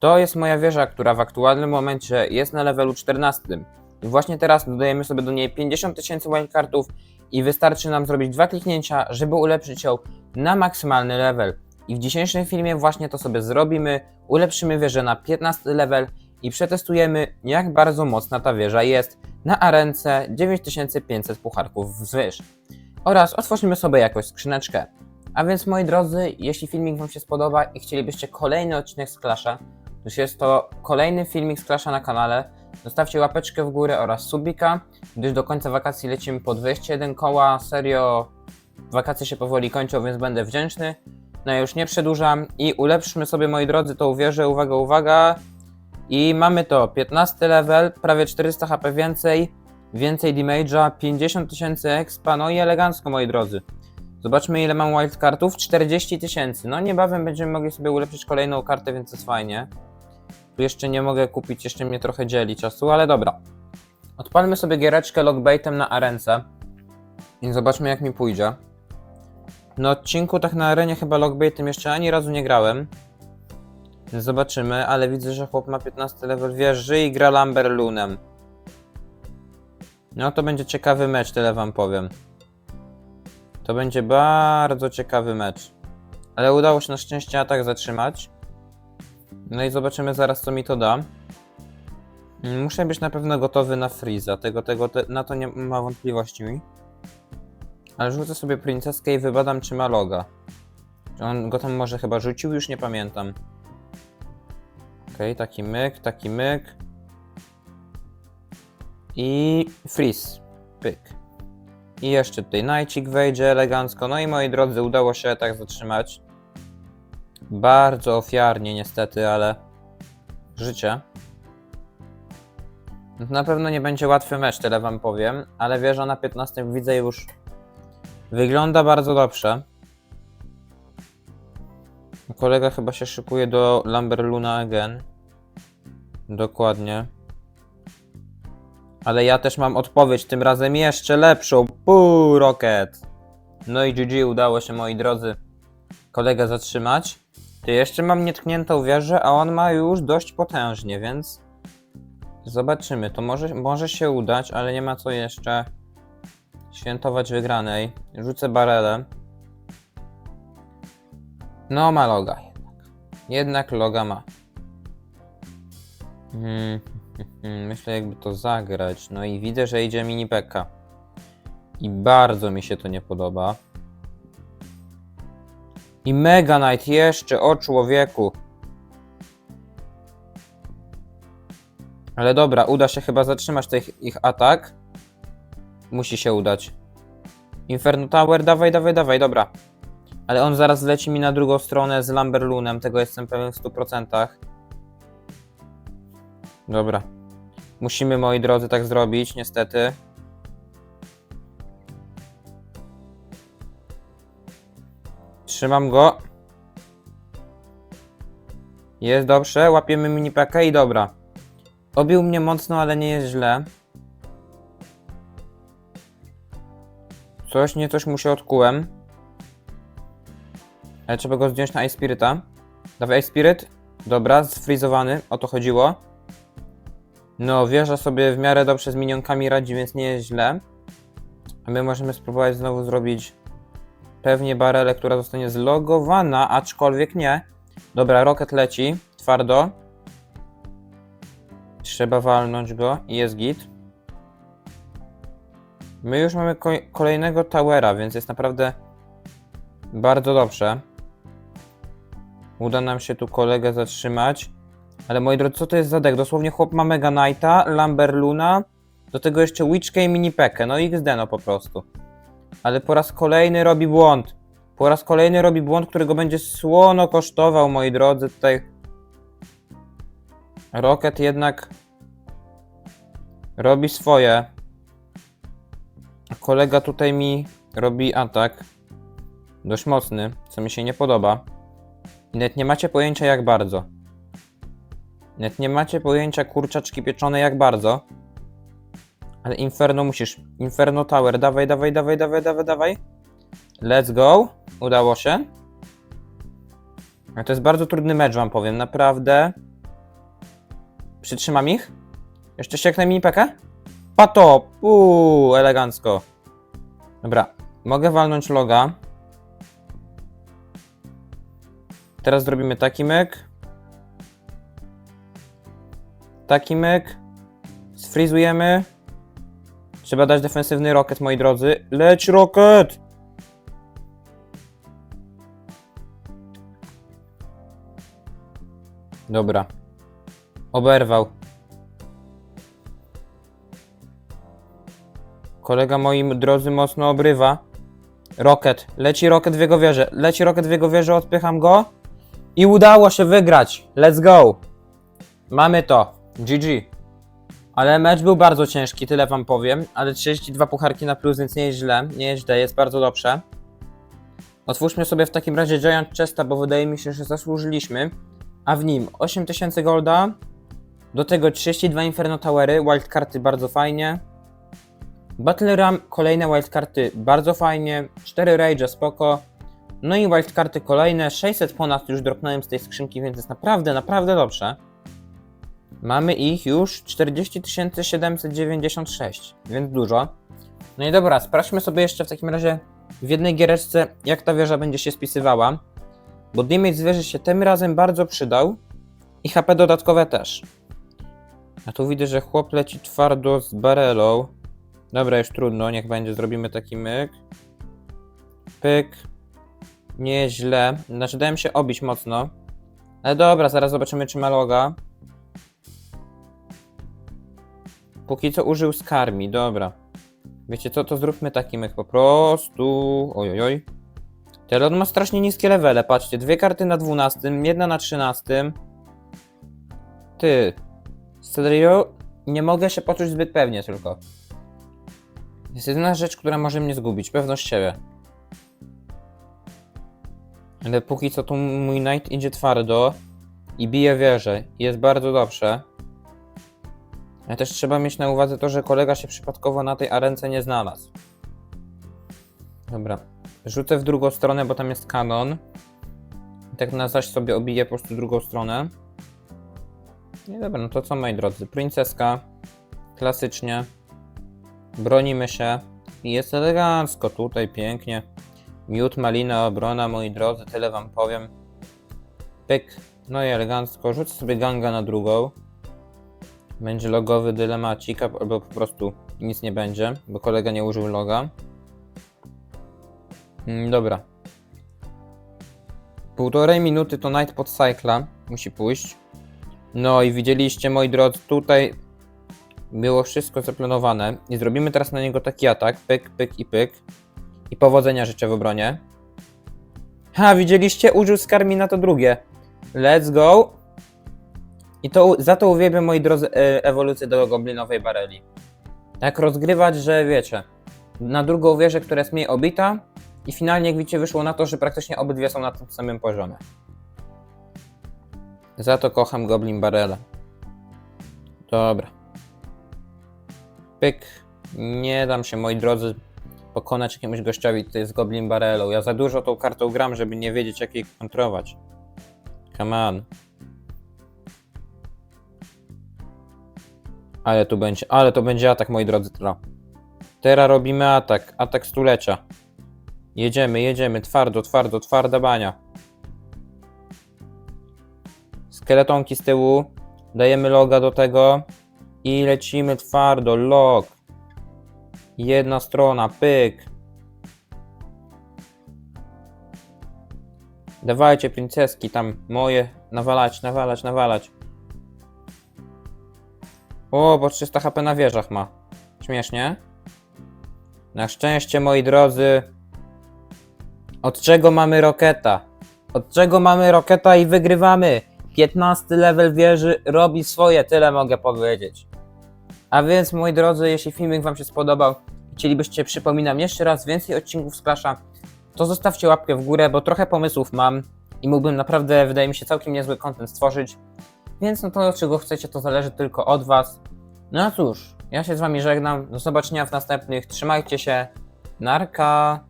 To jest moja wieża, która w aktualnym momencie jest na levelu 14. I właśnie teraz dodajemy sobie do niej 50 tysięcy wildcardów i wystarczy nam zrobić dwa kliknięcia, żeby ulepszyć ją na maksymalny level. I w dzisiejszym filmie właśnie to sobie zrobimy, ulepszymy wieżę na 15 level i przetestujemy jak bardzo mocna ta wieża jest na arence 9500 pucharków wzwyż. Oraz otworzymy sobie jakąś skrzyneczkę. A więc moi drodzy, jeśli filmik Wam się spodoba i chcielibyście kolejny odcinek z Clasha, to już jest to kolejny filmik z Clasha na kanale, zostawcie łapeczkę w górę oraz subika, gdyż do końca wakacji lecimy po 201 koła, serio wakacje się powoli kończą, więc będę wdzięczny. No już nie przedłużam i ulepszmy sobie moi drodzy tą wieżę, uwaga, uwaga. I mamy to, 15 level, prawie 400 HP więcej, więcej damage'a, 50 tysięcy expa, no i elegancko moi drodzy. Zobaczmy ile mam wildcardów, 40 tysięcy. No niebawem będziemy mogli sobie ulepszyć kolejną kartę, więc jest fajnie. Tu jeszcze nie mogę kupić, jeszcze mnie trochę dzieli czasu, ale dobra. Odpalmy sobie giereczkę logbaitem na arence. I zobaczmy jak mi pójdzie. Na odcinku tak na arenie chyba logbaitem jeszcze ani razu nie grałem. Zobaczymy, ale widzę, że chłop ma 15 level wieży i gra Lamberlunem. No to będzie ciekawy mecz, tyle wam powiem. To będzie bardzo ciekawy mecz. Ale udało się na szczęście atak zatrzymać. No i zobaczymy zaraz co mi to da. Mm, Muszę być na pewno gotowy na Freeza, tego, tego, te, na to nie ma wątpliwości mi. Ale rzucę sobie princeskę i wybadam czy ma loga. Czy on go tam może chyba rzucił? Już nie pamiętam. Okej, taki myk, taki myk. I freeze. Pyk. I jeszcze tutaj Najcik wejdzie elegancko. No i moi drodzy, udało się tak zatrzymać. Bardzo ofiarnie niestety, ale życie. Na pewno nie będzie łatwy mecz, tyle wam powiem, ale wieża na 15 widzę już wygląda bardzo dobrze. Kolega chyba się szykuje do Lamberluna again. Dokładnie. Ale ja też mam odpowiedź, tym razem jeszcze lepszą. Puu, Rocket. No i GG udało się, moi drodzy, kolegę zatrzymać. Ty jeszcze mam nietkniętą wieżę, a on ma już dość potężnie, więc zobaczymy. To może, może się udać, ale nie ma co jeszcze świętować wygranej. Rzucę barelę. No, ma loga jednak. Jednak loga ma. Hmm, myślę jakby to zagrać. No i widzę, że idzie mini pekka. I bardzo mi się to nie podoba. I Mega Knight jeszcze, o człowieku. Ale dobra, uda się chyba zatrzymać ten ich, ich atak. Musi się udać. Inferno Tower, dawaj, dawaj, dawaj, dobra. Ale on zaraz leci mi na drugą stronę z Lamberlunem, tego jestem pewien w 100%. Dobra. Musimy, moi drodzy, tak zrobić, niestety. Trzymam go. Jest dobrze, łapiemy minipakę i dobra. Obił mnie mocno, ale nie jest źle. Coś, nie coś mu się odkułem. Ale trzeba go zdjąć na Ice Spirita. Dawaj Ice Spirit. Dobra, zfrizowany, o to chodziło. No, wieża sobie w miarę dobrze z minionkami radzi, więc nie jest źle. A my możemy spróbować znowu zrobić pewnie barelę, która zostanie zlogowana, aczkolwiek nie. Dobra, Rocket leci, twardo. Trzeba walnąć go i jest git. My już mamy ko- kolejnego towera, więc jest naprawdę bardzo dobrze. Uda nam się tu kolegę zatrzymać. Ale moi drodzy, co to jest za deck? Dosłownie chłop ma Mega Knighta, Lamberluna, do tego jeszcze Witchkę i Minipekę. No XD no po prostu. Ale po raz kolejny robi błąd. Po raz kolejny robi błąd, którego będzie słono kosztował, moi drodzy. Tutaj Rocket jednak robi swoje. Kolega tutaj mi robi atak. Dość mocny, co mi się nie podoba. I nawet nie macie pojęcia jak bardzo. Nawet nie macie pojęcia kurczaczki pieczone jak bardzo. Ale Inferno musisz. Inferno Tower, dawaj, dawaj, dawaj, dawaj, dawaj, dawaj. Let's go. Udało się. To jest bardzo trudny mecz, wam powiem, naprawdę. Przytrzymam ich. Jeszcze ścieknę mini pekę. Pato! Uuu, elegancko. Dobra, mogę walnąć loga. Teraz zrobimy taki myk. Taki myk. Sfrizujemy. Trzeba dać defensywny rocket, moi drodzy. Leć rocket! Dobra. Oberwał. Kolega moi drodzy mocno obrywa. Rocket. Leci rocket w jego wieżę. Leci rocket w jego wieżę, odpycham go. I udało się wygrać. Let's go. Mamy to. GG. Ale mecz był bardzo ciężki, tyle wam powiem. Ale 32 pucharki na plus, więc nie jest źle. Nie jest źle, jest bardzo dobrze. Otwórzmy sobie w takim razie Giant Chesta, bo wydaje mi się, że zasłużyliśmy. A w nim 8000 golda. Do tego 32 Inferno Towery, wildcarty bardzo fajnie. Battle Ram, kolejne wildcarty bardzo fajnie. 4 Rage spoko. No i wildcarty kolejne, 600 ponad już dropnąłem z tej skrzynki, więc jest naprawdę, naprawdę dobrze. Mamy ich już 40 796, więc dużo. No i dobra, sprawdźmy sobie jeszcze w takim razie w jednej giereczce, jak ta wieża będzie się spisywała. Bo damage wieży się tym razem bardzo przydał i HP dodatkowe też. A tu widzę, że chłop leci twardo z barelą. Dobra, już trudno, niech będzie, zrobimy taki myk. Pyk. Nieźle. Znaczy, dałem się obić mocno. Ale dobra, zaraz zobaczymy, czy ma loga. Póki co użył skarmi, dobra. Wiecie co, to zróbmy taki myk po prostu. Ojojoj. Telon ma strasznie niskie levele, patrzcie. Dwie karty na 12, jedna na 13. Ty. Serio? Nie mogę się poczuć zbyt pewnie tylko. Jest jedyna rzecz, która może mnie zgubić. Pewność siebie. Ale póki co tu mój knight idzie twardo i bije wieżę. Jest bardzo dobrze. Ale też trzeba mieć na uwadze to, że kolega się przypadkowo na tej arence nie znalazł. Dobra. Rzucę w drugą stronę, bo tam jest kanon. Tak na zaś sobie obiję po prostu drugą stronę. Dobra, no to co moi drodzy? Princeska. Klasycznie. Bronimy się. I jest elegancko tutaj, pięknie. Miód, malina, obrona, moi drodzy, tyle wam powiem. Pyk. No i elegancko. Rzucę sobie ganga na drugą. Będzie logowy dylemacik, albo po prostu nic nie będzie, bo kolega nie użył loga. Mm, dobra. Półtorej minuty to Night pod Cycla musi pójść. No i widzieliście, moi drodzy, tutaj było wszystko zaplanowane. I zrobimy teraz na niego taki atak. Pyk, pyk i pyk. I powodzenia życzę w obronie. Ha, widzieliście? Użył skarmi na to drugie. Let's go. I to, za to uwielbiam, moi drodzy, e, ewolucję do goblinowej bareli. Tak rozgrywać, że wiecie, na drugą wieżę, która jest mniej obita i finalnie, jak widzicie, wyszło na to, że praktycznie obydwie są na tym samym poziomie. Za to kocham Goblin Barela. Dobra. Pyk. Nie dam się, moi drodzy, pokonać jakiemuś gościowi, który jest Goblin Barelą. Ja za dużo tą kartą gram, żeby nie wiedzieć, jak jej kontrolować. Come on. Ale tu będzie, ale to będzie atak, moi drodzy, teraz. Teraz robimy atak, atak stulecia. Jedziemy, jedziemy, twardo, twardo, twarda bania. Skeletonki z tyłu, dajemy loga do tego i lecimy twardo, log. Jedna strona, pyk. Dawajcie princeski tam, moje, nawalać, nawalać, nawalać. O, bo 300 HP na wieżach ma. Śmiesznie. Na szczęście, moi drodzy. Od czego mamy roketa? Od czego mamy roketa i wygrywamy? 15 level wieży robi swoje, tyle mogę powiedzieć. A więc, moi drodzy, jeśli filmik Wam się spodobał, chcielibyście, przypominam, jeszcze raz więcej odcinków z Clasha, to zostawcie łapkę w górę, bo trochę pomysłów mam i mógłbym naprawdę, wydaje mi się, całkiem niezły content stworzyć. Więc no to, czego chcecie, to zależy tylko od Was. No a cóż, ja się z Wami żegnam. Do zobaczenia w następnych. Trzymajcie się. Narka.